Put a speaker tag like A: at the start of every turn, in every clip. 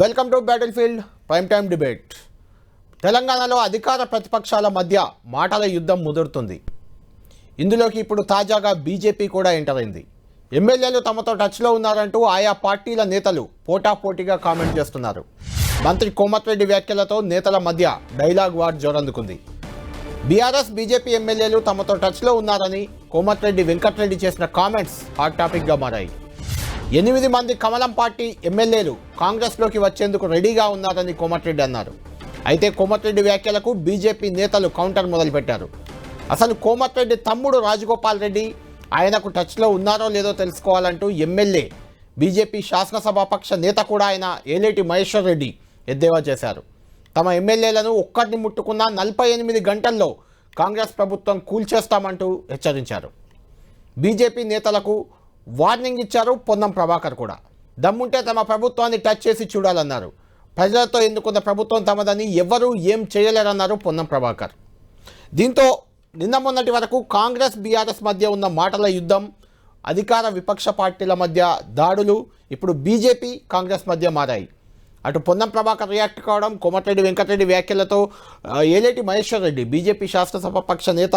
A: Welcome to battle field prime time debate తెలంగాణలో అధికార ప్రతిపక్షాల మధ్య మాటల యుద్ధం ముదురుతుంది. ఇందులోకి ఇప్పుడు తాజాగా బీజేపీ కూడా ఎంటర్ అయింది. ఎమ్మెల్యేలు తమతో టచ్లో ఉన్నారంటూ ఆయా పార్టీల నేతలు పోటాపోటీగా కామెంట్ చేస్తున్నారు. మంత్రి కోమటిరెడ్డి వ్యాఖ్యలతో నేతల మధ్య డైలాగ్ వార్ జోరందుకుంది. బీఆర్ఎస్ బీజేపీ ఎమ్మెల్యేలు తమతో టచ్లో ఉన్నారని కోమటిరెడ్డి వెంకటరెడ్డి చేసిన కామెంట్స్ హాట్ టాపిక్గా మారాయి. ఎనిమిది మంది కమలం పార్టీ ఎమ్మెల్యేలు కాంగ్రెస్లోకి వచ్చేందుకు రెడీగా ఉన్నారని కోమటిరెడ్డి అన్నారు. అయితే కోమటిరెడ్డి వ్యాఖ్యలకు బీజేపీ నేతలు కౌంటర్ మొదలుపెట్టారు. అసలు కోమటిరెడ్డి తమ్ముడు రాజగోపాల్ రెడ్డి ఆయనకు టచ్లో ఉన్నారో లేదో తెలుసుకోవాలంటూ ఎమ్మెల్యే బీజేపీ శాసనసభాపక్ష నేత కూడా ఆయన ఏలేటి మహేశ్వర్ రెడ్డి ఎద్దేవా చేశారు. తమ ఎమ్మెల్యేలను ఒక్కరిని ముట్టుకున్న నలభై ఎనిమిది గంటల్లో కాంగ్రెస్ ప్రభుత్వం కూల్చేస్తామంటూ హెచ్చరించారు. బీజేపీ నేతలకు వార్నింగ్ ఇచ్చారు పొన్నం ప్రభాకర్ కూడా. దమ్ముంటే తమ ప్రభుత్వాన్ని టచ్ చేసి చూడాలన్నారు. ప్రజలతో ఎన్నుకున్న ప్రభుత్వం తమదని ఎవరూ ఏం చేయలేరన్నారు పొన్నం ప్రభాకర్. దీంతో నిన్న మొన్నటి వరకు కాంగ్రెస్ బీఆర్ఎస్ మధ్య ఉన్న మాటల యుద్ధం అధికార విపక్ష పార్టీల మధ్య దాడులు ఇప్పుడు బీజేపీ కాంగ్రెస్ మధ్య మారాయి. అటు పొన్నం ప్రభాకర్ రియాక్ట్ కావడం కోమటిరెడ్డి వెంకటరెడ్డి వ్యాఖ్యలతో ఏలేటి మహేశ్వర్ రెడ్డి బీజేపీ శాసనసభ పక్ష నేత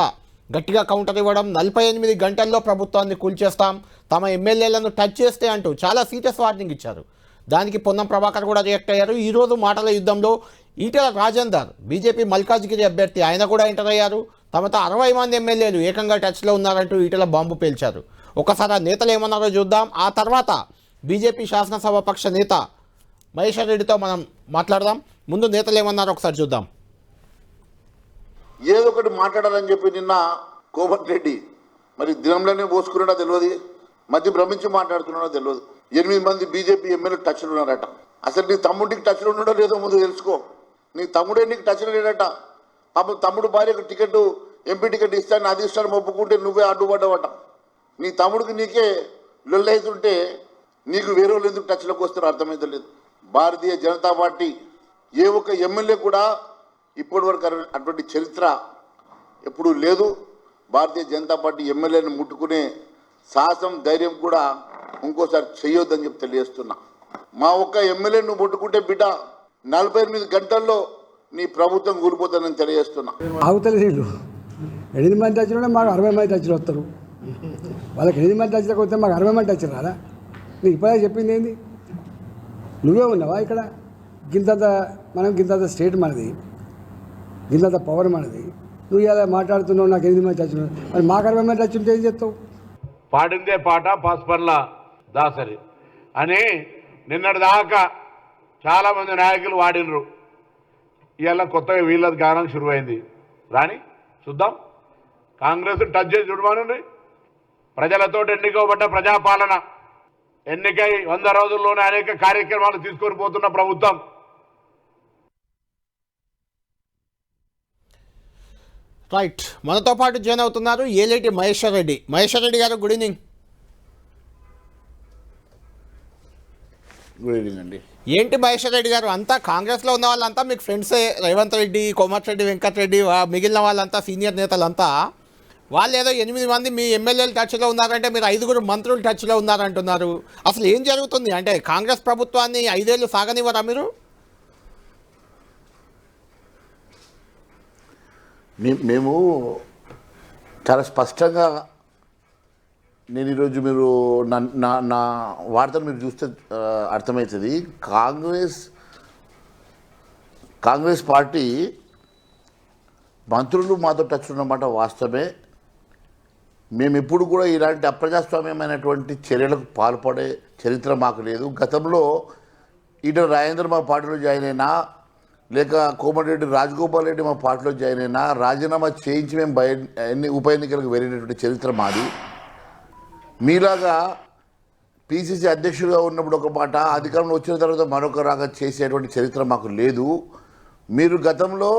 A: గట్టిగా కౌంటర్ ఇవ్వడం నలభై ఎనిమిది గంటల్లో ప్రభుత్వాన్ని కూల్చేస్తాం తమ ఎమ్మెల్యేలను టచ్ చేస్తే అంటూ చాలా సీరియస్ వార్నింగ్ ఇచ్చారు. దానికి పొన్నం ప్రభాకర్ కూడా రియాక్ట్ అయ్యారు. ఈరోజు మాటల యుద్ధంలో ఈటెల రాజేందర్ బీజేపీ మల్కాజ్గిరి అభ్యర్థి ఆయన కూడా ఎంటర్ అయ్యారు. తమతో అరవై మంది ఎమ్మెల్యేలు ఏకంగా టచ్లో ఉన్నారంటూ ఈటెల బాంబు పేల్చారు. ఒకసారి నేతలు ఏమన్నారో చూద్దాం. ఆ తర్వాత బీజేపీ శాసనసభ పక్ష నేత మహేశ్వర్ రెడ్డితో మనం మాట్లాడదాం. ముందు నేతలు ఏమన్నారో ఒకసారి చూద్దాం.
B: ఏదో ఒకటి మాట్లాడాలని చెప్పి నిన్న కోమటిరెడ్డి మరి దినంలోనే పోసుకున్నాడో తెలియదు మధ్య భ్రమించి మాట్లాడుతున్నాడో తెలియదు ఎనిమిది మంది బీజేపీ ఎమ్మెల్యే టచ్లు ఉన్నారట. అసలు నీ తమ్ముడికి టచ్లో ఉన్నాడో లేదో ముందు తెలుసుకో. నీ తమ్ముడే నీకు టచ్లో లేడట. పాపం తమ్ముడు భార్యకు టికెట్ ఎంపీ టికెట్ ఇస్తాను అది ఇస్తాను ఒప్పుకుంటే నువ్వే అడ్డుపడ్డావట. నీ తమ్ముడికి నీకే లొల్లైతుంటే నీకు వేరే వాళ్ళు ఎందుకు టచ్లోకి వస్తారో అర్థమైతే లేదు. భారతీయ జనతా పార్టీ ఏ ఒక్క ఎమ్మెల్యే కూడా ఇప్పటి వరకు అటువంటి చరిత్ర ఎప్పుడూ లేదు. భారతీయ జనతా పార్టీ ఎమ్మెల్యేని ముట్టుకునే సాహసం ధైర్యం కూడా ఇంకోసారి చేయొద్దని చెప్పి తెలియజేస్తున్నా. మా ఒక్క ఎమ్మెల్యేను ముట్టుకుంటే బిడ్డ నలభై ఎనిమిది గంటల్లో నీ ప్రభుత్వం కూలిపోతుందని తెలియజేస్తున్నా.
C: ఆగుతలే వీళ్ళు. ఎనిమిది మంది టచ్లోనే మాకు అరవై మంది టచ్లు వస్తారు. వాళ్ళకి ఎనిమిది మంది టచ్లకు వస్తే మాకు అరవై మంది టచ్ రాదా? నీకు ఇప్పుడే చెప్పింది ఏంది? నువ్వే ఉన్నావా ఇక్కడ? గింతంత మనం గింతంత స్టేట్ మనది. గింతంత పవర్ మనది. నువ్వు ఇలా మాట్లాడుతున్నావు నాకు ఎనిమిది మంది టచ్లు మరి మాకు అరవై మంది ఏం చెప్తావు
D: పాడిందే పాట పాస్పర్ల దాసరి అని నిన్నటి దాకా చాలామంది నాయకులు వాడినరు. ఇవాళ కొత్తగా వీళ్ళది గానం శురువైంది రాని చూద్దాం. కాంగ్రెస్ టచ్ చేసి చూడమనండి ప్రజలతో ఎన్నికబడ్డ ప్రజాపాలన. ఎన్నికై వంద రోజుల్లోనే అనేక కార్యక్రమాలు తీసుకొని పోతున్న ప్రభుత్వం.
A: రైట్ మనతో పాటు జాయిన్ అవుతున్నారు ఏలేటి మహేశ్వర్ రెడ్డి. మహేశ్వర్ రెడ్డి గారు గుడ్ ఈవినింగ్
B: గుడ్ ఈవినింగ్ అండి.
A: ఏంటి మహేశ్వర్ రెడ్డి గారు? అంతా కాంగ్రెస్లో ఉన్న వాళ్ళంతా మీకు ఫ్రెండ్సే రేవంత్ రెడ్డి కోమటిరెడ్డి వెంకటరెడ్డి మిగిలిన వాళ్ళంతా సీనియర్ నేతలంతా వాళ్ళు ఏదో ఎనిమిది మంది మీ ఎమ్మెల్యేలు టచ్లో ఉన్నారంటే మీరు ఐదుగురు మంత్రులు టచ్లో ఉన్నారంటున్నారు. అసలు ఏం జరుగుతుంది? అంటే కాంగ్రెస్ ప్రభుత్వాన్ని ఐదేళ్ళు సాగనివ్వరా మీరు?
B: మేము చాలా స్పష్టంగా నేను ఈరోజు మీరు నా నా నా వార్తలు మీరు చూస్తే అర్థమవుతుంది. కాంగ్రెస్ కాంగ్రెస్ పార్టీ మంత్రులు మాతో టచ్ ఉన్నమాట వాస్తవమే. మేము ఎప్పుడు కూడా ఇలాంటి అప్రజాస్వామ్యమైనటువంటి చర్యలకు పాల్పడే చరిత్ర మాకు లేదు. గతంలో ఇటు రాజేంద్ర మా పార్టీలో జాయిన్ అయినా లేక కోమటిరెడ్డి రాజగోపాల్ రెడ్డి మా పార్టీలో జాయిన్ అయినా రాజీనామా చేయించి మేము బయ ఎన్ని ఉప ఎన్నికలకు వెళ్ళినటువంటి చరిత్ర మాది. మీలాగా పిసిసి అధ్యక్షుడిగా ఉన్నప్పుడు ఒక మాట అధికారంలో వచ్చిన తర్వాత మరొక రాగా చేసేటువంటి చరిత్ర మాకు లేదు. మీరు గతంలో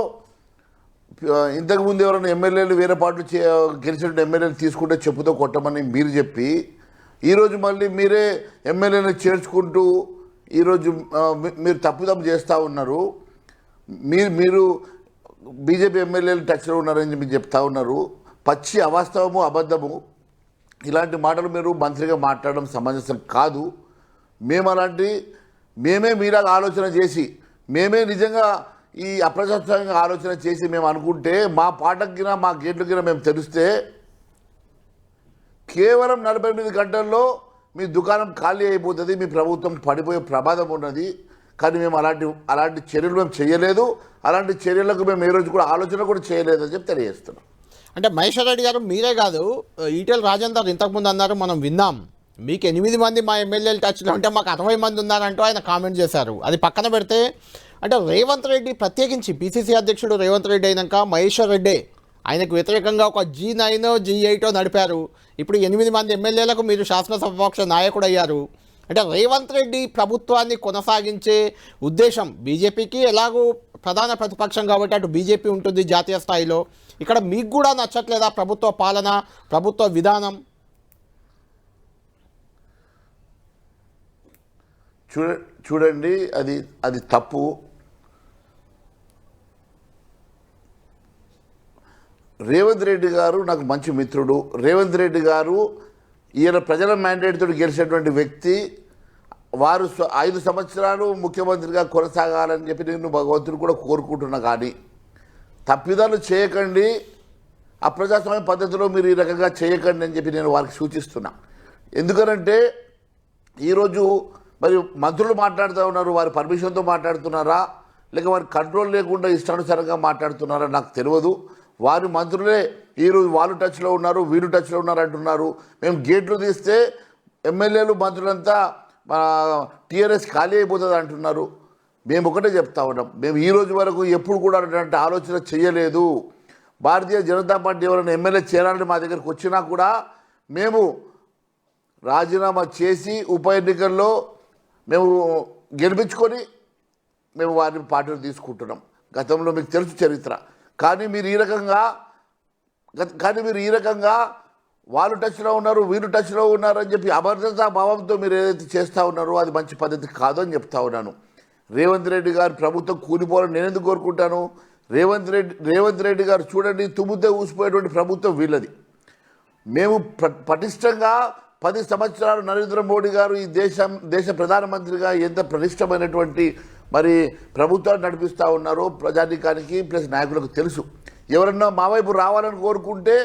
B: ఇంతకుముందు ఎవరైనా ఎమ్మెల్యేలు వేరే పార్టీలు చే గెలిచిన ఎమ్మెల్యేలు తీసుకుంటే చెప్పుతో కొట్టమని మీరు చెప్పి ఈరోజు మళ్ళీ మీరే ఎమ్మెల్యేలు చేర్చుకుంటూ ఈరోజు మీరు తప్పుదప్పు చేస్తూ ఉన్నారు. మీరు మీరు బీజేపీ ఎమ్మెల్యేలు టచ్లో ఉన్నారని మీరు చెప్తా ఉన్నారు. పచ్చి అవాస్తవము అబద్ధము ఇలాంటి మాటలు మీరు మంత్రిగా మాట్లాడడం సమంజసం కాదు. మేము అలాంటి మేమే మీలాగా ఆలోచన చేసి మేమే నిజంగా ఈ అప్రజాస్వామ్యంగా ఆలోచన చేసి మేము అనుకుంటే మా పాటకిన మా గేట్లకిన మేము తెలిస్తే కేవలం నలభై ఎనిమిది గంటల్లో మీ దుకాణం ఖాళీ అయిపోతుంది మీ ప్రభుత్వం పడిపోయే ప్రమాదం ఉన్నది. కానీ మేము అలాంటి అలాంటి చర్యలు మేము చేయలేదు. అలాంటి చర్యలకు మేము ఏ రోజు కూడా ఆలోచన కూడా చేయలేదు అని చెప్పి తెలియజేస్తున్నాం.
A: అంటే మహేశ్వర రెడ్డి గారు మీరే కాదు ఈటెల రాజేందర్ ఇంతకుముందు అన్నారు మనం విన్నాం. మీకు ఎనిమిది మంది మా ఎమ్మెల్యేలు టచ్లో ఉంటే మాకు అరవై మంది ఉన్నారంటూ ఆయన కామెంట్ చేశారు. అది పక్కన పెడితే అంటే రేవంత్ రెడ్డి ప్రత్యేకించి పిసిసి అధ్యక్షుడు రేవంత్ రెడ్డి అయినాక మహేశ్వర్ రెడ్డి ఆయనకు వ్యతిరేకంగా ఒక జీ నైన్ జీ ఎయిటో నడిపారు. ఇప్పుడు ఎనిమిది మంది ఎమ్మెల్యేలకు మీరు శాసనసభాపక్ష నాయకుడు అయ్యారు. అంటే రేవంత్ రెడ్డి ప్రభుత్వాన్ని కొనసాగించే ఉద్దేశం బీజేపీకి ఎలాగూ ప్రధాన ప్రతిపక్షం కాబట్టి అటు బీజేపీ ఉంటుంది జాతీయ స్థాయిలో. ఇక్కడ మీకు కూడా నచ్చట్లేదా ప్రభుత్వ పాలన ప్రభుత్వ విధానం?
B: చూడ చూడండి అది అది తప్పు. రేవంత్ రెడ్డి గారు నాకు మంచి మిత్రుడు. రేవంత్ రెడ్డి గారు ఈయన ప్రజల మ్యాండేట్ తోటి గెలిచినటువంటి వ్యక్తి వారు ఐదు సంవత్సరాలు ముఖ్యమంత్రిగా కొనసాగాలని చెప్పి నేను భగవంతుడు కూడా కోరుకుంటున్నా కానీ తప్పిదాలు చేయకండి అప్రజాస్వామ్య పద్ధతిలో మీరు ఈ రకంగా చేయకండి అని చెప్పి నేను వారికి సూచిస్తున్నా. ఎందుకనంటే ఈరోజు మరి మంత్రులు మాట్లాడుతూ ఉన్నారు వారి పర్మిషన్తో మాట్లాడుతున్నారా లేక వారి కంట్రోల్ లేకుండా ఇష్టానుసారంగా మాట్లాడుతున్నారా నాకు తెలియదు. వారి మంత్రులే ఈరోజు వాళ్ళు టచ్లో ఉన్నారు వీళ్ళు టచ్లో ఉన్నారు అంటున్నారు. మేము గేట్లు తీస్తే ఎమ్మెల్యేలు మంత్రులంతా టీఆర్ఎస్ ఖాళీ అయిపోతుంది అంటున్నారు. మేము ఒకటే చెప్తా ఉన్నాం. మేము ఈ రోజు వరకు ఎప్పుడు కూడా అటువంటి ఆలోచన చేయలేదు. భారతీయ జనతా పార్టీ ఎవరైనా ఎమ్మెల్యే చేరాలని మా దగ్గరికి వచ్చినా కూడా మేము రాజీనామా చేసి ఉప ఎన్నికల్లో మేము గెలిపించుకొని మేము వారిని పార్టీలు తీసుకుంటున్నాం. గతంలో మీకు తెలుసు చరిత్ర. కానీ మీరు ఈ రకంగా కానీ మీరు ఈ రకంగా వాళ్ళు టచ్లో ఉన్నారు వీళ్ళు టచ్లో ఉన్నారు అని చెప్పి అభద్రతా భావంతో మీరు ఏదైతే చేస్తూ ఉన్నారో అది మంచి పద్ధతి కాదు అని చెప్తా ఉన్నాను. రేవంత్ రెడ్డి గారు ప్రభుత్వం కూలిపోవాలని నేను ఎందుకు కోరుకుంటాను? రేవంత్ రెడ్డి రేవంత్ రెడ్డి గారు చూడండి తుమ్ముతే ఊసిపోయేటువంటి ప్రభుత్వం వీళ్ళది. మేము పటిష్టంగా పది సంవత్సరాలు నరేంద్ర మోడీ గారు ఈ దేశం దేశ ప్రధానమంత్రిగా ఎంత పటిష్టమైనటువంటి మరి ప్రభుత్వాన్ని నడిపిస్తూ ఉన్నారో ప్రజానికానికి ప్లస్ నాయకులకు తెలుసు. ఎవరన్నా మా వైపు రావాలని కోరుకుంటే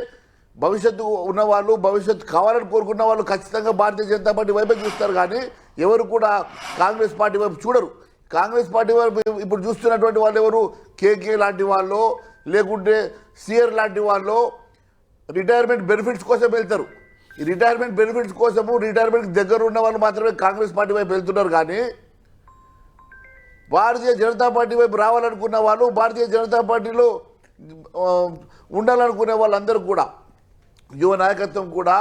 B: భవిష్యత్తు ఉన్నవాళ్ళు భవిష్యత్తు కావాలని కోరుకున్న వాళ్ళు ఖచ్చితంగా భారతీయ జనతా పార్టీ వైపే చూస్తారు. కానీ ఎవరు కూడా కాంగ్రెస్ పార్టీ వైపు చూడరు. కాంగ్రెస్ పార్టీ వైపు ఇప్పుడు చూస్తున్నటువంటి వాళ్ళు ఎవరు? కేకే లాంటి వాళ్ళు లేకుంటే సిఆర్ లాంటి వాళ్ళు రిటైర్మెంట్ బెనిఫిట్స్ కోసం వెళ్తారు. ఈ రిటైర్మెంట్ బెనిఫిట్స్ కోసము రిటైర్మెంట్ దగ్గర ఉన్న వాళ్ళు మాత్రమే కాంగ్రెస్ పార్టీ వైపు వెళ్తున్నారు. కానీ భారతీయ జనతా పార్టీ వైపు రావాలనుకున్న వాళ్ళు భారతీయ జనతా పార్టీలో ఉండాలనుకునే వాళ్ళందరూ కూడా యువ నాయకత్వం కూడా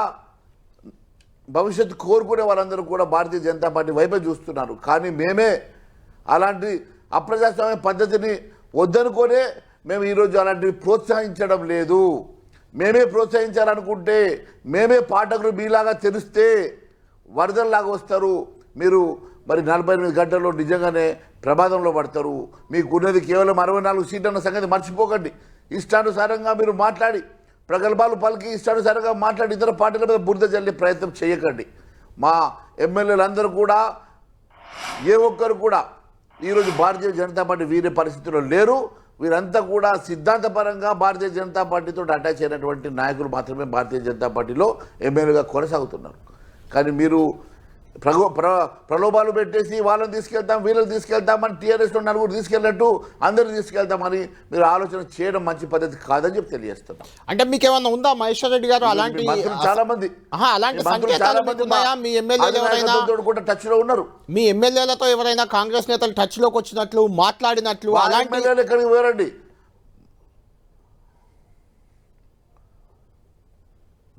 B: భవిష్యత్తు కోరుకునే వాళ్ళందరూ కూడా భారతీయ జనతా పార్టీ వైపే చూస్తున్నారు. కానీ మేమే అలాంటి అప్రజాస్వామ్య పద్ధతిని వద్దనుకోనే మేము ఈరోజు అలాంటివి ప్రోత్సహించడం లేదు. మేమే ప్రోత్సహించాలనుకుంటే మేమే పాఠకులు మీలాగా తెలిస్తే వరదల్లాగా వస్తారు. మీరు మరి నలభై ఎనిమిది గంటల్లో నిజంగానే ప్రమాదంలో పడతారు. మీకున్నది కేవలం అరవై నాలుగు సీట్లు అన్న సంగతి మర్చిపోకండి. ఇష్టానుసారంగా మీరు మాట్లాడి ప్రగల్భాలు పలికి ఇష్టానుసారంగా మాట్లాడి ఇతర పార్టీల మీద బురద చల్లే ప్రయత్నం చేయకండి. మా ఎమ్మెల్యేలందరూ కూడా ఏ ఒక్కరు కూడా ఈరోజు భారతీయ జనతా పార్టీ వీరే పరిస్థితుల్లో లేరు. వీరంతా కూడా సిద్ధాంతపరంగా భారతీయ జనతా పార్టీతో అటాచ్ అయినటువంటి నాయకులు మాత్రమే భారతీయ జనతా పార్టీలో ఎమ్మెల్యేగా కొనసాగుతున్నారు. కానీ మీరు ప్రగో ప్ర ప్రలోభాలు పెట్టేసి వాళ్ళని తీసుకెళ్తాం వీళ్ళని తీసుకెళ్తామని టీఆర్ఎస్లో నలుగురు తీసుకెళ్ళినట్టు అందరిని తీసుకెళ్తామని మీరు ఆలోచన చేయడం మంచి పద్ధతి కాదని చెప్పి తెలియజేస్తున్నాం.
A: అంటే మీకు ఏమన్నా ఉందా మహేశ్వర్ రెడ్డి గారు అలాంటి
B: చాలా మంది.
A: అలాంటి
B: చాలా మంది కూడా టచ్లో ఉన్నారు.
A: మీ ఎమ్మెల్యేలతో ఎవరైనా కాంగ్రెస్ నేతలు టచ్లోకి వచ్చినట్లు మాట్లాడినట్లు అలాంటి
B: ఎక్కడికి పోయారండి?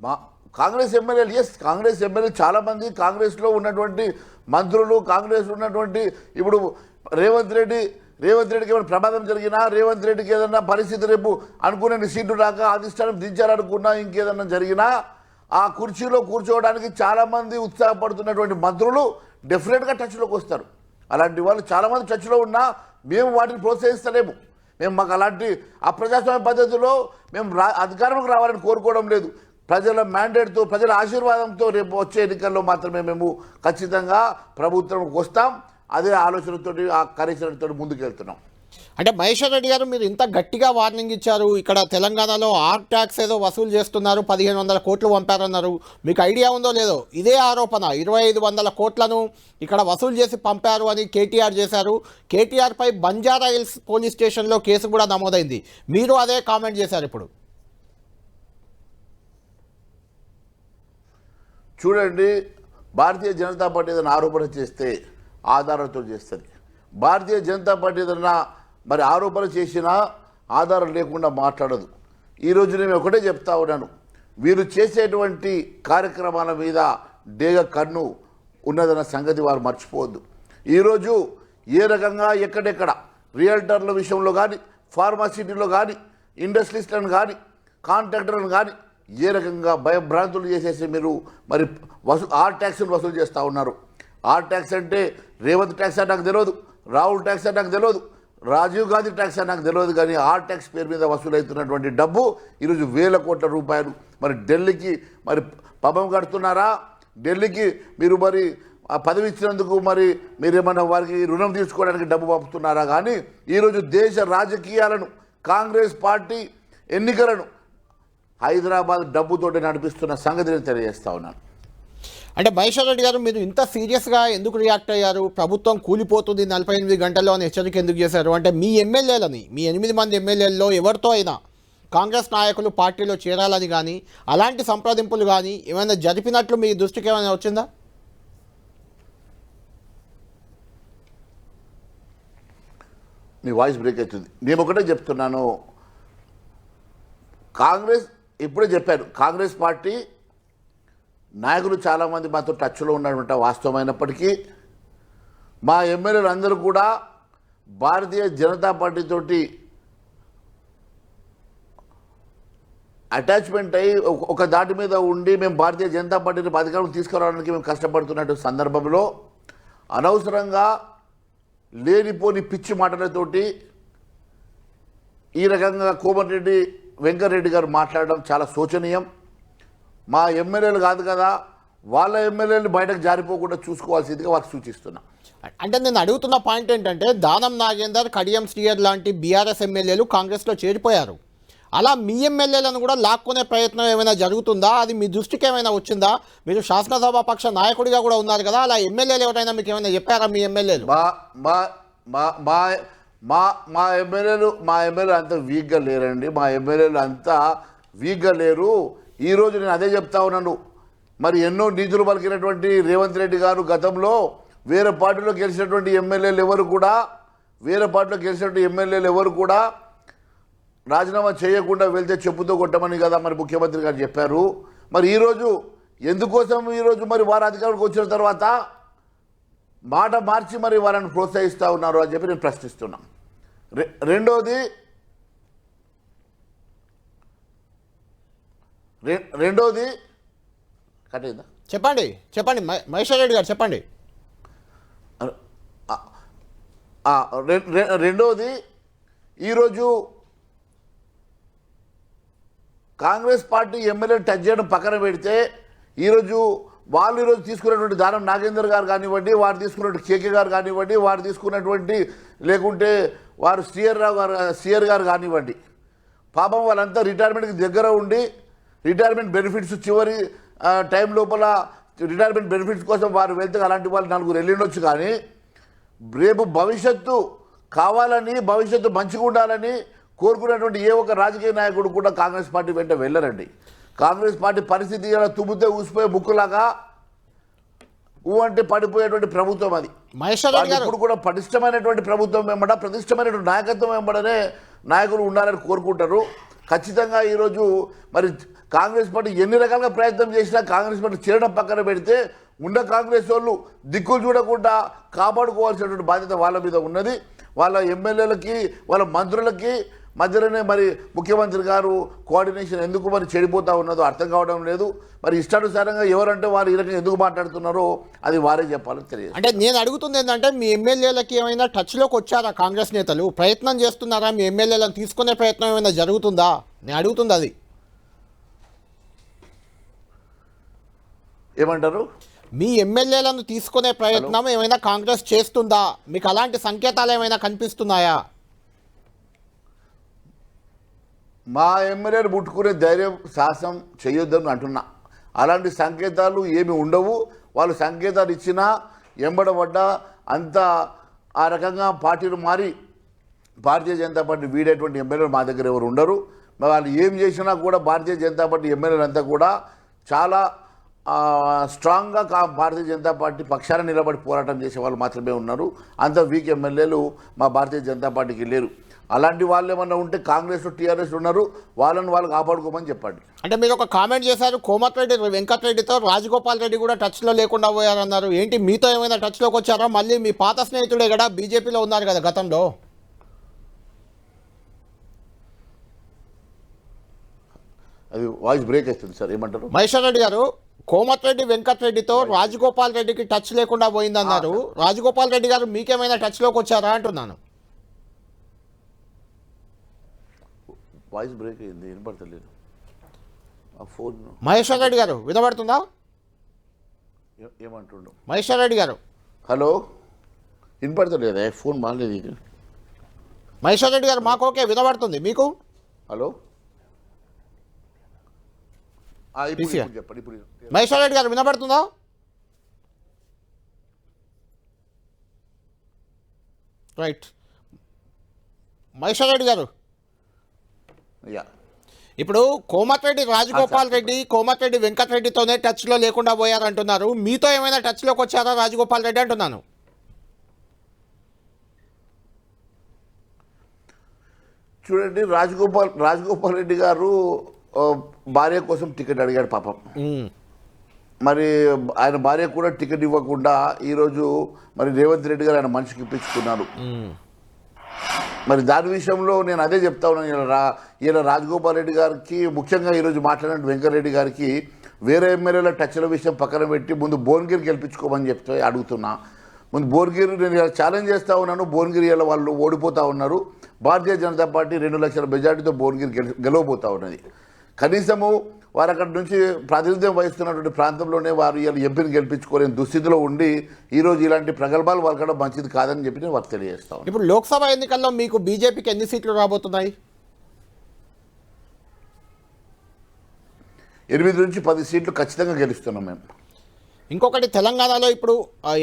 B: మా కాంగ్రెస్ ఎమ్మెల్యేలు ఎస్ కాంగ్రెస్ ఎమ్మెల్యేలు చాలామంది కాంగ్రెస్లో ఉన్నటువంటి మంత్రులు కాంగ్రెస్ ఉన్నటువంటి ఇప్పుడు రేవంత్ రెడ్డి రేవంత్ రెడ్డికి ఏమైనా ప్రమాదం జరిగినా రేవంత్ రెడ్డికి ఏదన్నా పరిస్థితి రేపు అనుకునే సీటు రాక అధిష్టానం దించాలనుకున్నా ఇంకేదన్నా జరిగినా ఆ కుర్చీలో కూర్చోవడానికి చాలామంది ఉత్సాహపడుతున్నటువంటి మంత్రులు డెఫినెట్గా టచ్లోకి వస్తారు. అలాంటి వాళ్ళు చాలామంది టచ్లో ఉన్నా మేము వాటిని ప్రోత్సహిస్తలేము. మేము మాకు అలాంటి అప్రజాస్వామ్య పద్ధతిలో మేము రా అధికారంలోకి రావాలని కోరుకోవడం లేదు. ప్రజల మ్యాండేట్తో ప్రజల ఆశీర్వాదంతో రేపు వచ్చే ఎన్నికల్లో మాత్రమే మేము ఖచ్చితంగా ప్రభుత్వంకి వస్తాం. అదే ఆలోచనతో ఆ కార్యాచరణతో ముందుకెళ్తున్నాం.
A: అంటే మహేశ్వర్ రెడ్డి గారు మీరు ఇంత గట్టిగా వార్నింగ్ ఇచ్చారు. ఇక్కడ తెలంగాణలో ఆర్ ట్యాక్స్ ఏదో వసూలు చేస్తున్నారు. పదిహేను వందల కోట్లు పంపారన్నారు. మీకు ఐడియా ఉందో లేదో? ఇదే ఆరోపణ. ఇరవై ఐదు వందల కోట్లను ఇక్కడ వసూలు చేసి పంపారు అని కేటీఆర్ చేశారు. కేటీఆర్పై బంజారా హిల్స్ పోలీస్ స్టేషన్లో కేసు కూడా నమోదైంది. మీరు అదే కామెంట్ చేశారు ఇప్పుడు.
B: చూడండి భారతీయ జనతా పార్టీ ఏదైనా ఆరోపణ చేస్తే ఆధారాలతో చేస్తుంది. భారతీయ జనతా పార్టీ ఏదైనా మరి ఆరోపణ చేసినా ఆధారం లేకుండా మాట్లాడదు. ఈరోజు నేను ఒకటే చెప్తా ఉన్నాను. వీరు చేసేటువంటి కార్యక్రమాల మీద డేగ కన్ను ఉన్నదన్న సంగతి వారు మర్చిపోవద్దు. ఈరోజు ఏ రకంగా ఎక్కడెక్కడ రియల్టర్ల విషయంలో కానీ ఫార్మాసిటీలో కానీ ఇండస్ట్రీస్లను కానీ కాంట్రాక్టర్లను కానీ ఏ రకంగా భయభ్రాంతులు చేసేసి మీరు మరి వసూ ఆర్ ట్యాక్స్ని వసూలు చేస్తూ ఉన్నారు. ఆర్ ట్యాక్స్ అంటే రేవంత్ ట్యాక్స్ అని నాకు తెలియదు రాహుల్ ట్యాక్స్ అని నాకు తెలియదు రాజీవ్ గాంధీ ట్యాక్స్ అని నాకు తెలియదు కానీ ఆర్ ట్యాక్స్ పేరు మీద వసూలవుతున్నటువంటి డబ్బు ఈరోజు వేల కోట్ల రూపాయలు. మరి ఢిల్లీకి మరి పబం కడుతున్నారా? ఢిల్లీకి మీరు మరి ఆ పదవి ఇచ్చినందుకు మరి మీరేమన్నా వారికి రుణం తీసుకోవడానికి డబ్బు పంపుతున్నారా? కానీ ఈరోజు దేశ రాజకీయాలను కాంగ్రెస్ పార్టీ ఎన్నికలను హైదరాబాద్ డబ్బుతోటి నడిపిస్తున్న సంగతి తెలియజేస్తా ఉన్నాను.
A: అంటే మహేశ్వర్ రెడ్డి గారు మీరు ఇంత సీరియస్గా ఎందుకు రియాక్ట్ అయ్యారు? ప్రభుత్వం కూలిపోతుంది నలభై ఎనిమిది గంటల్లో అని హెచ్చరిక ఎందుకు చేశారు? అంటే మీ ఎమ్మెల్యేలని మీ ఎనిమిది మంది ఎమ్మెల్యేల్లో ఎవరితో అయినా కాంగ్రెస్ నాయకులు పార్టీలో చేరాలని కానీ అలాంటి సంప్రదింపులు కానీ ఏమైనా జరిపినట్లు మీ దృష్టికి ఏమైనా వచ్చిందా?
B: మీ వాయిస్ బ్రేక్ అవుతుంది. నేను ఒకటే చెప్తున్నాను. కాంగ్రెస్ ఇప్పుడే చెప్పాను కాంగ్రెస్ పార్టీ నాయకులు చాలామంది మాతో టచ్లో ఉన్నటువంటి వాస్తవమైనప్పటికీ మా ఎమ్మెల్యేలు అందరూ కూడా భారతీయ జనతా పార్టీతోటి అటాచ్మెంట్ అయ్యి ఒక- దాటి మీద ఉండి మేము భారతీయ జనతా పార్టీని అధికారం తీసుకురావడానికి మేము కష్టపడుతున్నట్టు సందర్భంలో అనవసరంగా లేనిపోని పిచ్చి మాటలతోటి ఈ రకంగా కోమటిరెడ్డి వెంకటరెడ్డి గారు మాట్లాడడం చాలా శోచనీయం. మా ఎమ్మెల్యేలు కాదు కదా వాళ్ళ ఎమ్మెల్యేలు బయటకు జారిపోకుండా చూసుకోవాల్సిందిగా వారికి సూచిస్తున్నా.
A: అంటే నేను అడుగుతున్న పాయింట్ ఏంటంటే దానం నాగేందర్ కడియం శ్రీయర్ లాంటి బీఆర్ఎస్ ఎమ్మెల్యేలు కాంగ్రెస్లో చేరిపోయారు. అలా మీ ఎమ్మెల్యేలను కూడా లాక్కునే ప్రయత్నం ఏమైనా జరుగుతుందా? అది మీ దృష్టికి ఏమైనా వచ్చిందా? మీరు శాసనసభ పక్ష నాయకుడిగా కూడా ఉన్నారు కదా అలా ఎమ్మెల్యేలు ఎవరైనా మీకు ఏమైనా చెప్పారా మీ ఎమ్మెల్యేలు?
B: మా మా మా మా మా ఎమ్మెల్యేలు మా ఎమ్మెల్యేలు అంత వీక్గా లేరండి. మా ఎమ్మెల్యేలు అంతా వీక్గా లేరు. ఈరోజు నేను అదే చెప్తా ఉన్నాను. మరి ఎన్నో నిధులు పలికినటువంటి రేవంత్ రెడ్డి గారు గతంలో వేరే పార్టీలో గెలిచినటువంటి ఎమ్మెల్యేలు ఎవరు కూడా వేరే పార్టీలో గెలిచినటువంటి ఎమ్మెల్యేలు ఎవరు కూడా రాజీనామా చేయకుండా వెళ్తే చెప్పుతో కొట్టమని కదా మరి ముఖ్యమంత్రి గారు చెప్పారు. మరి ఈరోజు ఎందుకోసం ఈరోజు మరి వారు అధికారంలోకి వచ్చిన తర్వాత మాట మార్చి మరి వాళ్ళని ప్రోత్సహిస్తూ ఉన్నారు అని చెప్పి నేను ప్రశ్నిస్తున్నా. రె- రెండోది రెండోది కట్టేదా
A: చెప్పండి చెప్పండి మహేశ్వర్ రెడ్డి గారు చెప్పండి.
B: రెండోది ఈరోజు కాంగ్రెస్ పార్టీ ఎమ్మెల్యే టచ్ చేయడం పక్కన పెడితే ఈరోజు వాళ్ళు ఈరోజు తీసుకున్నటువంటి దానం నాగేందర్ గారు కానివ్వండి వారు తీసుకున్నటువంటి కేకే గారు కానివ్వండి వారు తీసుకున్నటువంటి లేకుంటే వారు సిఆర్ రావు గారు సిఆర్ గారు కానివ్వండి. పాపం వాళ్ళంతా రిటైర్మెంట్కి దగ్గర ఉండి రిటైర్మెంట్ బెనిఫిట్స్ చివరి టైం లోపల రిటైర్మెంట్ బెనిఫిట్స్ కోసం వారు వెళ్తే అలాంటి వాళ్ళు నలుగురు వెళ్ళిండొచ్చు కానీ రేపు భవిష్యత్తు కావాలని భవిష్యత్తు మంచిగా ఉండాలని కోరుకున్నటువంటి ఏ ఒక్క రాజకీయ నాయకుడు కూడా కాంగ్రెస్ పార్టీ వెంట వెళ్ళరండి. కాంగ్రెస్ పార్టీ పరిస్థితి ఇలా తుమ్మితే ఊసిపోయే ముక్కులాగా ఊ అంటే పడిపోయేటువంటి ప్రభుత్వం అది. ఇప్పుడు కూడా పటిష్టమైనటువంటి ప్రభుత్వం వెంబడ ప్రతిష్టమైనటువంటి నాయకత్వం వెంబడనే నాయకులు ఉండాలని కోరుకుంటారు. ఖచ్చితంగా ఈరోజు మరి కాంగ్రెస్ పార్టీ ఎన్ని రకాలుగా ప్రయత్నం చేసినా కాంగ్రెస్ పార్టీ చేరడం పక్కన పెడితే ఉన్న కాంగ్రెస్ వాళ్ళు దిక్కులు చూడకుండా కాపాడుకోవాల్సినటువంటి బాధ్యత వాళ్ళ మీద ఉన్నది. వాళ్ళ ఎమ్మెల్యేలకి వాళ్ళ మంత్రులకి మధ్యలోనే మరి ముఖ్యమంత్రి గారు కోఆర్డినేషన్ ఎందుకు మరి చెడిపోతా ఉన్నదో అర్థం కావడం లేదు. మరి ఇష్టానుసారంగా ఎవరంటే వారు ఈ రకంగా ఎందుకు మాట్లాడుతున్నారో అది వారే చెప్పాలని తెలియదు.
A: అంటే నేను అడుగుతుంది ఏంటంటే మీ ఎమ్మెల్యేలకి ఏమైనా టచ్లోకి వచ్చారా కాంగ్రెస్ నేతలు? ప్రయత్నం చేస్తున్నారా మీ ఎమ్మెల్యేలను తీసుకునే ప్రయత్నం ఏమైనా జరుగుతుందా? నేను అడుగుతుంది అది.
B: ఏమంటారు?
A: మీ ఎమ్మెల్యేలను తీసుకునే ప్రయత్నం ఏమైనా కాంగ్రెస్ చేస్తుందా? మీకు అలాంటి సంకేతాలు ఏమైనా కనిపిస్తున్నాయా?
B: మా ఎమ్మెల్యేలు ముట్టుకునే ధైర్యం సాహసం చేయొద్దని అంటున్నా. అలాంటి సంకేతాలు ఏమి ఉండవు. వాళ్ళు సంకేతాలు ఇచ్చినా ఎంబడబడ్డా అంత ఆ రకంగా పార్టీలు మారి భారతీయ జనతా పార్టీ వీడేటువంటి ఎమ్మెల్యేలు మా దగ్గర ఎవరు ఉండరు. మరి వాళ్ళు ఏం చేసినా కూడా భారతీయ జనతా పార్టీ ఎమ్మెల్యేలు అంతా కూడా చాలా స్ట్రాంగ్గా కా భారతీయ జనతా పార్టీ పక్షాన నిలబడి పోరాటం చేసే వాళ్ళు మాత్రమే ఉన్నారు. అంత వీక్ ఎమ్మెల్యేలు మా భారతీయ జనతా పార్టీకి లేరు. అలాంటి వాళ్ళు ఏమన్నా ఉంటే కాంగ్రెస్ టీఆర్ఎస్ ఉన్నారు వాళ్ళని వాళ్ళు కాపాడుకోమని చెప్పండి.
A: అంటే మీరు ఒక కామెంట్ చేశారు కోమటిరెడ్డి వెంకటరెడ్డితో రాజగోపాల్ రెడ్డి కూడా టచ్లో లేకుండా పోయారన్నారు. ఏంటి మీతో ఏమైనా టచ్లోకి వచ్చారా? మళ్ళీ మీ పాత స్నేహితుడే కదా బీజేపీలో ఉన్నారు కదా గతంలో.
B: అది వాయిస్ బ్రేక్ అవుతుంది సార్ ఏమంటారు?
A: మహేశ్వర్ రెడ్డి గారు కోమటిరెడ్డి వెంకటరెడ్డితో రాజగోపాల్ రెడ్డికి టచ్ లేకుండా పోయిందన్నారు. రాజగోపాల్ రెడ్డి గారు మీకేమైనా టచ్లోకి వచ్చారా అంటున్నాను.
B: వాయిస్ బ్రేక్ అయింది వినపడతలేదు. ఆ ఫోన్
A: మహేశ్వర్ రెడ్డి గారు వినబడుతుందా?
B: ఏ- ఏమంటుండు.
A: మహేశ్వర్ రెడ్డి గారు.
B: హలో? వినపడతలేదా? ఫోన్ మారలేదు ఇది
A: మహేశ్వర్ రెడ్డి గారు మాకు ఓకే వినబడుతుంది. మీకు?
B: హలో? చెప్పండి ఇప్పుడు
A: మహేశ్వర్ రెడ్డి గారు వినబడుతుందా? రైట్ మహేశ్వర్ రెడ్డి గారు
B: యా
A: ఇప్పుడు కోమటిరెడ్డి రాజగోపాల్ రెడ్డి కోమటిరెడ్డి వెంకటరెడ్డితోనే టచ్లో లేకుండా పోయారంటున్నారు. మీతో ఏమైనా టచ్లోకి వచ్చారా రాజగోపాల్ రెడ్డి అంటున్నాను.
B: చూడండి రాజగోపాల్ రాజగోపాల్ రెడ్డి గారు భార్య కోసం టికెట్ అడిగాడు పాపం. మరి ఆయన భార్య కూడా టికెట్ ఇవ్వకుండా ఈరోజు మరి రేవంత్ రెడ్డి గారు ఆయన మనిషికి ఇప్పించుకున్నారు. మరి దాని విషయంలో నేను అదే చెప్తా ఉన్నాను ఈయన రా ఈయన రాజగోపాల్ రెడ్డి గారికి ముఖ్యంగా ఈరోజు మాట్లాడిన వెంకరెడ్డి గారికి వేరే ఎమ్మెల్యేల టచ్ల విషయం పక్కన పెట్టి ముందు భువనగిరి గెలిపించుకోమని చెప్తే అడుగుతున్నా. ముందు భువనగిరి నేను ఛాలెంజ్ చేస్తూ ఉన్నాను భువనగిరి వాళ్ళు ఓడిపోతా ఉన్నారు. భారతీయ జనతా పార్టీ రెండు లక్షల మెజార్టీతో భువనగిరి గెలి ఉన్నది. కనీసము వారు అక్కడి నుంచి ప్రాతినిధ్యం వహిస్తున్నటువంటి ప్రాంతంలోనే వారు ఇలా ఎంపీని గెలిపించుకోలేని దుస్థితిలో ఉండి ఈరోజు ఇలాంటి ప్రగల్భాలు వాళ్ళకడం మంచిది కాదని చెప్పి నేను వారికి తెలియజేస్తా ఉన్నాను.
A: ఇప్పుడు లోక్సభ ఎన్నికల్లో మీకు బీజేపీకి ఎన్ని సీట్లు రాబోతున్నాయి
B: ఎనిమిది నుంచి పది సీట్లు ఖచ్చితంగా గెలుస్తున్నాం మేము
A: ఇంకొకటి తెలంగాణలో ఇప్పుడు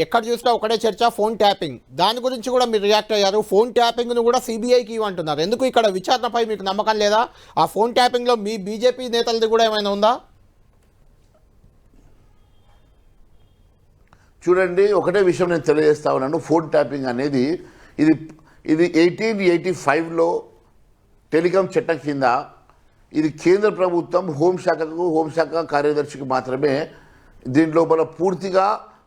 A: ఎక్కడ చూసినా ఒకటే చర్చ ఫోన్ ట్యాపింగ్ దాని గురించి కూడా మీరు రియాక్ట్ అయ్యారు. ఫోన్ ట్యాపింగ్ను కూడా సిబిఐకి ఇవ్వంటున్నారు. ఎందుకు ఇక్కడ విచారణపై మీకు నమ్మకం లేదా? ఆ ఫోన్ ట్యాపింగ్లో మీ బీజేపీ నేతలది కూడా ఏమైనా ఉందా?
B: చూడండి ఒకటే విషయం నేను తెలియజేస్తా ఉన్నాను. ఫోన్ ట్యాపింగ్ అనేది ఇది ఇది ఎయిటీన్ ఎయిటీ ఫైవ్లో టెలికాం చట్టం కింద ఇది కేంద్ర ప్రభుత్వం హోంశాఖకు హోంశాఖ కార్యదర్శికి మాత్రమే దీని లోపల పూర్తిగా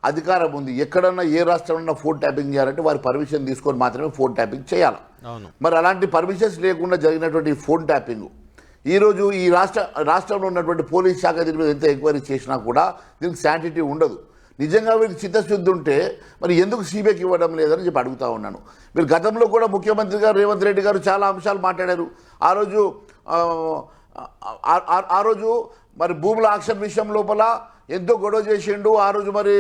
B: అధికారం ఉంది. ఎక్కడన్నా ఏ రాష్ట్రంలో ఫోన్ ట్యాపింగ్ చేయాలంటే వారి పర్మిషన్ తీసుకొని మాత్రమే ఫోన్ ట్యాపింగ్ చేయాలి. మరి అలాంటి పర్మిషన్స్ లేకుండా జరిగినటువంటి ఫోన్ ట్యాపింగ్ ఈరోజు ఈ రాష్ట్ర రాష్ట్రంలో ఉన్నటువంటి పోలీస్ శాఖ దీని మీద ఎంత ఎంక్వైరీ చేసినా కూడా దీనికి శాంటిటీ ఉండదు. నిజంగా వీరికి చిత్తశుద్ధి ఉంటే మరి ఎందుకు సీబీఐకి ఇవ్వడం లేదని చెప్పి అడుగుతా ఉన్నాను. మీరు గతంలో కూడా ముఖ్యమంత్రి గారు రేవంత్ రెడ్డి గారు చాలా అంశాలు మాట్లాడారు. ఆ రోజు ఆ రోజు మరి భూముల ఆక్షన్ విషయం లోపల ఎంతో గొడవ చేసిండు ఆ రోజు మరి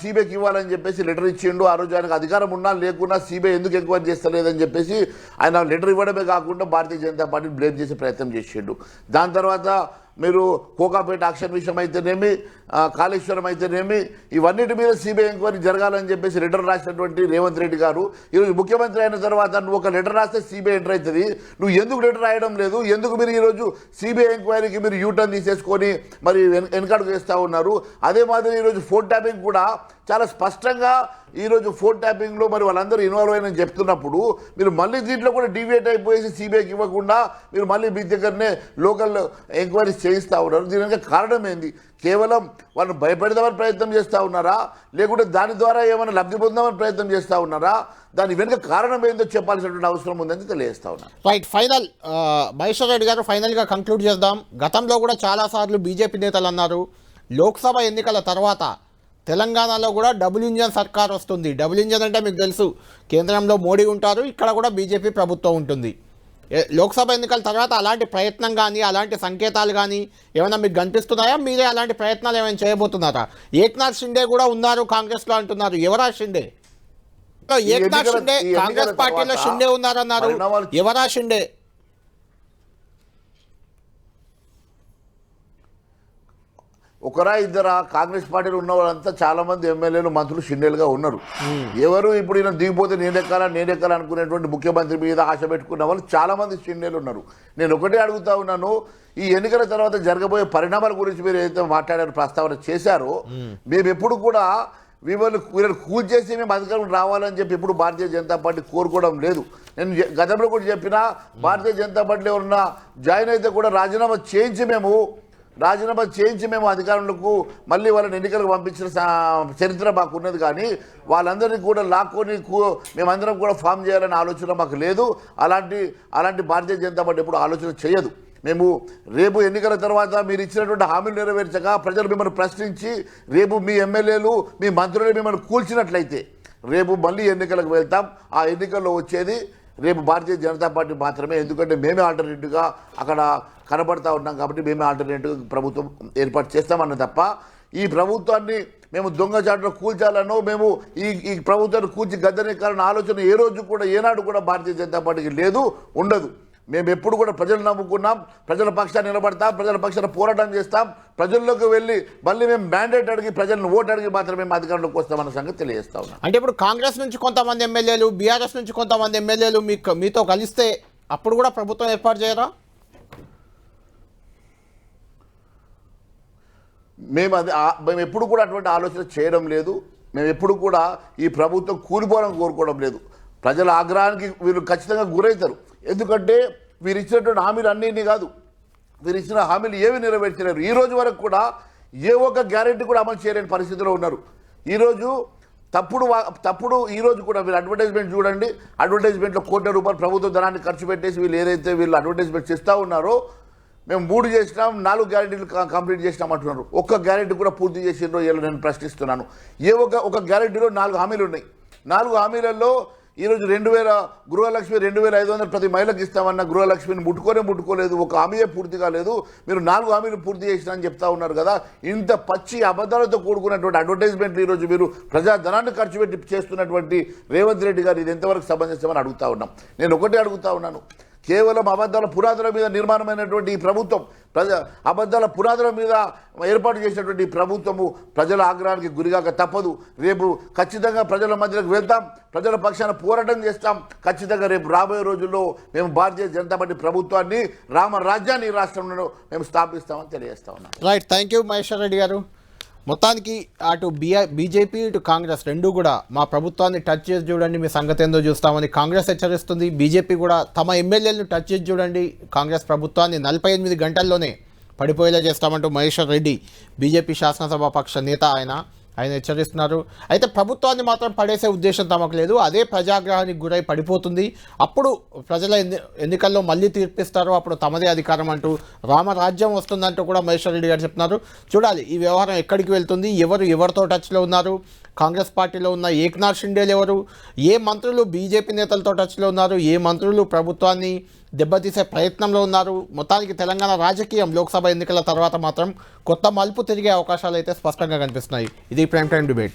B: సీబీఐకి ఇవ్వాలని చెప్పేసి లెటర్ ఇచ్చిండు. ఆ రోజు ఆయనకు అధికారం ఉన్నా లేకున్నా సీబీఐ ఎందుకు ఎంక్వైరీ చేస్తలేదని చెప్పేసి ఆయన లెటర్ ఇవ్వడమే కాకుండా భారతీయ జనతా పార్టీని బ్లేమ్ చేసే ప్రయత్నం చేసిండు. దాని తర్వాత మీరు కోకాపేట యాక్షన్ విషయం అయితేనేమి కాళేశ్వరం అయితేనేమి ఇవన్నిటి మీద సిబిఐ ఎంక్వైరీ జరగాలని చెప్పేసి లెటర్ రాసినటువంటి రేవంత్ రెడ్డి గారు ఈరోజు ముఖ్యమంత్రి అయిన తర్వాత నువ్వు ఒక లెటర్ రాస్తే సిబిఐ ఎంటర్ అవుతుంది నువ్వు ఎందుకు లెటర్ రాయడం లేదు? ఎందుకు మీరు ఈరోజు సిబిఐ ఎంక్వైరీకి మీరు యూటర్న్ తీసేసుకొని మరి వెనకడుగు వేస్తూ ఉన్నారు? అదే మాదిరి ఈరోజు ఫోన్ ట్యాపింగ్ కూడా చాలా స్పష్టంగా ఈరోజు ఫోన్ ట్యాపింగ్లో మరి వాళ్ళందరూ ఇన్వాల్వ్ అయినని చెప్తున్నప్పుడు మీరు మళ్ళీ దీంట్లో కూడా డివియేట్ అయిపోయేసి సిబిఐకి ఇవ్వకుండా మీరు మళ్ళీ మీ దగ్గరనే లోకల్ ఎంక్వైరీస్ చేయిస్తూ ఉన్నారు. దీనికి కారణం ఏంది? కేవలం వాళ్ళని భయపెడదామని ప్రయత్నం చేస్తూ ఉన్నారా? లేకుంటే దాని ద్వారా ఏమైనా లబ్ధి పొందామని ప్రయత్నం చేస్తూ ఉన్నారా? దాని వెనుక కారణం ఏందో చెప్పాల్సినటువంటి అవసరం ఉందని తెలియజేస్తా ఉన్నాను
A: రైట్ ఫైనల్ ఆ, మహేశ్వర్ రెడ్డి గారు ఫైనల్గా కంక్లూడ్ చేద్దాం. గతంలో కూడా చాలాసార్లు బీజేపీ నేతలు అన్నారు. లోక్సభ ఎన్నికల తర్వాత తెలంగాణలో కూడా డబుల్ ఇంజన్ సర్కార్ వస్తుంది. డబుల్ ఇంజన్ అంటే మీకు తెలుసు కేంద్రంలో మోడీ ఉంటారు ఇక్కడ కూడా బీజేపీ ప్రభుత్వం ఉంటుంది. లోక్సభ ఎన్నికల తర్వాత అలాంటి ప్రయత్నం కానీ అలాంటి సంకేతాలు కానీ ఏమైనా మీకు కనిపిస్తున్నాయా? మీరే అలాంటి ప్రయత్నాలు ఏమైనా చేయబోతున్నారా? ఏక్నాథ్ షిండే కూడా ఉన్నారు కాంగ్రెస్లో అంటున్నారు. ఎవరా షిండే? ఏక్నాథ్ షిండే కాంగ్రెస్ పార్టీలో షిండే ఉన్నారన్నారు. ఎవరా షిండే?
B: ఒకరా ఇద్దరా కాంగ్రెస్ పార్టీలో ఉన్న వాళ్ళంతా చాలా మంది ఎమ్మెల్యేలు మంత్రులు షిండేలుగా ఉన్నారు. ఎవరు ఇప్పుడు ఈయన దిగిపోతే నేనెక్కాలా నేను ఎక్కాలనుకునేటువంటి ముఖ్యమంత్రి మీద ఆశ పెట్టుకున్న వాళ్ళు చాలా మంది షిండేలు ఉన్నారు. నేను ఒకటే అడుగుతా ఉన్నాను ఈ ఎన్నికల తర్వాత జరగబోయే పరిణామాల గురించి మీరు ఏదైతే మాట్లాడారు ప్రస్తావన చేశారో మేము ఎప్పుడు కూడా వీళ్ళు వీళ్ళని కూల్చేసి మేము అధికారం రావాలని చెప్పి ఎప్పుడు భారతీయ జనతా పార్టీ కోరుకోవడం లేదు. నేను గతంలో కూడా చెప్పినా భారతీయ జనతా పార్టీలో ఉన్న జాయిన్ అయితే కూడా రాజీనామా చేయించి మేము రాజీనామా చేయించి మేము అధికారులకు మళ్ళీ వాళ్ళని ఎన్నికలకు పంపించిన సా- చరిత్ర మాకు ఉన్నది కానీ వాళ్ళందరినీ కూడా లాక్కొని మేమందరం కూడా ఫామ్ చేయాలనే ఆలోచన మాకు లేదు. అలాంటి అలాంటి భారతీయ జనతా పార్టీ ఎప్పుడు ఆలోచన చేయదు. మేము రేపు ఎన్నికల తర్వాత మీరు ఇచ్చినటువంటి హామీలు నెరవేర్చగా ప్రజలు మిమ్మల్ని ప్రశ్నించి రేపు మీ ఎమ్మెల్యేలు మీ మంత్రులు మిమ్మల్ని కూల్చినట్లయితే రేపు మళ్ళీ ఎన్నికలకు వెళ్తాం. ఆ ఎన్నికల్లో వచ్చేది రేపు భారతీయ జనతా పార్టీ మాత్రమే. ఎందుకంటే మేమే ఆల్టర్నేటివ్గా అక్కడ కనబడతా ఉన్నాం కాబట్టి మేమే ఆల్టర్నేటివ్ ప్రభుత్వం ఏర్పాటు చేస్తామన్న తప్ప ఈ ప్రభుత్వాన్ని మేము దొంగచాటులో కూల్చాలనో మేము ఈ ఈ ప్రభుత్వాన్ని కూల్చి గద్దెనెక్కాలన్న ఆలోచన ఏ రోజు కూడా ఏనాడు కూడా భారతీయ జనతా పార్టీకి లేదు ఉండదు. మేము ఎప్పుడు కూడా ప్రజలు నమ్ముకున్నాం ప్రజల పక్షాన్ని నిలబడతాం ప్రజల పక్షాన పోరాటం చేస్తాం ప్రజల్లోకి వెళ్ళి మళ్ళీ మేము మ్యాండేట్ అడిగి ప్రజలను ఓటు అడిగి మాత్రమే మేము అధికారంలోకి వస్తామన్న సంగతి తెలియజేస్తా ఉన్నాం.
A: అంటే ఇప్పుడు కాంగ్రెస్ నుంచి కొంతమంది ఎమ్మెల్యేలు బీఆర్ఎస్ నుంచి కొంతమంది ఎమ్మెల్యేలు మీకు మీతో కలిస్తే అప్పుడు కూడా ప్రభుత్వం ఏర్పాటు చేయరా?
B: మేము అది మేము ఎప్పుడు కూడా అటువంటి ఆలోచన చేయడం లేదు. మేము ఎప్పుడు కూడా ఈ ప్రభుత్వం కూలిపోవడం కోరుకోవడం లేదు. ప్రజల ఆగ్రహానికి వీళ్ళు ఖచ్చితంగా గురవుతారు. ఎందుకంటే వీరు ఇచ్చినటువంటి హామీలు అన్నీ కాదు. వీరు ఇచ్చిన హామీలు ఏమి నెరవేర్చలేరు. ఈ రోజు వరకు కూడా ఏ ఒక్క గ్యారెంటీ కూడా అమలు చేయలేని పరిస్థితిలో ఉన్నారు. ఈరోజు తప్పుడు తప్పుడు ఈరోజు కూడా వీళ్ళు అడ్వర్టైజ్మెంట్ చూడండి. అడ్వర్టైజ్మెంట్లో కోట్ల రూపాయలు ప్రభుత్వ ధనాన్ని ఖర్చు పెట్టేసి వీళ్ళు ఏదైతే వీళ్ళు అడ్వర్టైజ్మెంట్ చేస్తూ ఉన్నారో మేము మూడు చేసినాం నాలుగు గ్యారెంటీలు కంప్లీట్ చేసినాం అంటున్నారు. ఒక్క గ్యారెంటీ కూడా పూర్తి చేసిండ్రో ఇలా నేను ప్రశ్నిస్తున్నాను. ఏ ఒక ఒక గ్యారెంటీలో నాలుగు హామీలు ఉన్నాయి. నాలుగు హామీలలో ఈరోజు రెండు వేల గృహలక్ష్మి రెండు వేల ఐదు వందలు ప్రతి మహిళకి ఇస్తామన్న గృహలక్ష్మిని ముట్టుకోనే ముట్టుకోలేదు ఒక హామీయే పూర్తి కాలేదు. మీరు నాలుగు హామీలు పూర్తి చేసిన చెప్తా ఉన్నారు కదా ఇంత పచ్చి అబద్ధాలతో కూడుకున్నటువంటి అడ్వర్టైజ్మెంట్లు ఈరోజు మీరు ప్రజాధనాన్ని ఖర్చు పెట్టి చేస్తున్నటువంటి రేవంత్ రెడ్డి గారు ఇది ఎంతవరకు సంబంధిస్తామని అడుగుతా ఉన్నాం. నేను ఒకటే అడుగుతా ఉన్నాను. కేవలం అబద్ధాల పురాతన మీద నిర్మాణమైనటువంటి ఈ ప్రభుత్వం ప్రజ అబద్ధాల పురాతన మీద ఏర్పాటు చేసినటువంటి ఈ ప్రభుత్వము ప్రజల ఆగ్రహానికి గురిగాక తప్పదు. రేపు ఖచ్చితంగా ప్రజల మధ్యలోకి వెళ్తాం ప్రజల పక్షాన పోరాటం చేస్తాం. ఖచ్చితంగా రేపు రాబోయే రోజుల్లో మేము భారతీయ జనతా పార్టీ ప్రభుత్వాన్ని రామరాజ్యాన్ని ఈ రాష్ట్రంలో మేము స్థాపిస్తామని తెలియజేస్తా ఉన్నాం.
A: Right thank you Maheshwar Reddy గారు. మొత్తానికి అటు బిఆ బీజేపీ ఇటు కాంగ్రెస్ రెండు కూడా మా ప్రభుత్వాన్ని టచ్ చేసి చూడండి మీ సంగతి ఏందో చూస్తామని కాంగ్రెస్ హెచ్చరిస్తుంది. బీజేపీ కూడా తమ ఎమ్మెల్యేలను టచ్ చేసి చూడండి. కాంగ్రెస్ ప్రభుత్వాన్ని నలభై ఎనిమిది గంటల్లోనే పడిపోయేలా చేస్తామంటూ మహేశ్వర్ రెడ్డి బీజేపీ శాసనసభ పక్ష నేత ఆయన ఆయన హెచ్చరిస్తున్నారు. అయితే ప్రభుత్వాన్ని మాత్రం పడేసే ఉద్దేశం తమకు లేదు. అదే ప్రజాగ్రహానికి గురై పడిపోతుంది. అప్పుడు ప్రజల ఎన్ని ఎన్నికల్లో మళ్ళీ తీర్పిస్తారు. అప్పుడు తమదే అధికారం అంటూ రామరాజ్యం వస్తుందంటూ కూడా మహేశ్వర్ రెడ్డి గారు చెప్తున్నారు. చూడాలి ఈ వ్యవహారం ఎక్కడికి వెళ్తుంది? ఎవరు ఎవరితో టచ్లో ఉన్నారు? కాంగ్రెస్ పార్టీలో ఉన్న ఏక్నాథ్ షిండేలు ఎవరు? ఏ మంత్రులు బీజేపీ నేతలతో టచ్లో ఉన్నారు? ఏ మంత్రులు ప్రభుత్వాన్ని దెబ్బతీసే ప్రయత్నంలో ఉన్నారు. మొత్తానికి తెలంగాణ రాజకీయం లోక్సభ ఎన్నికల తర్వాత మాత్రం కొత్త మలుపు తిరిగే అవకాశాలు అయితే స్పష్టంగా కనిపిస్తున్నాయి. ఇది ప్రైమ్ టైం డిబేట్.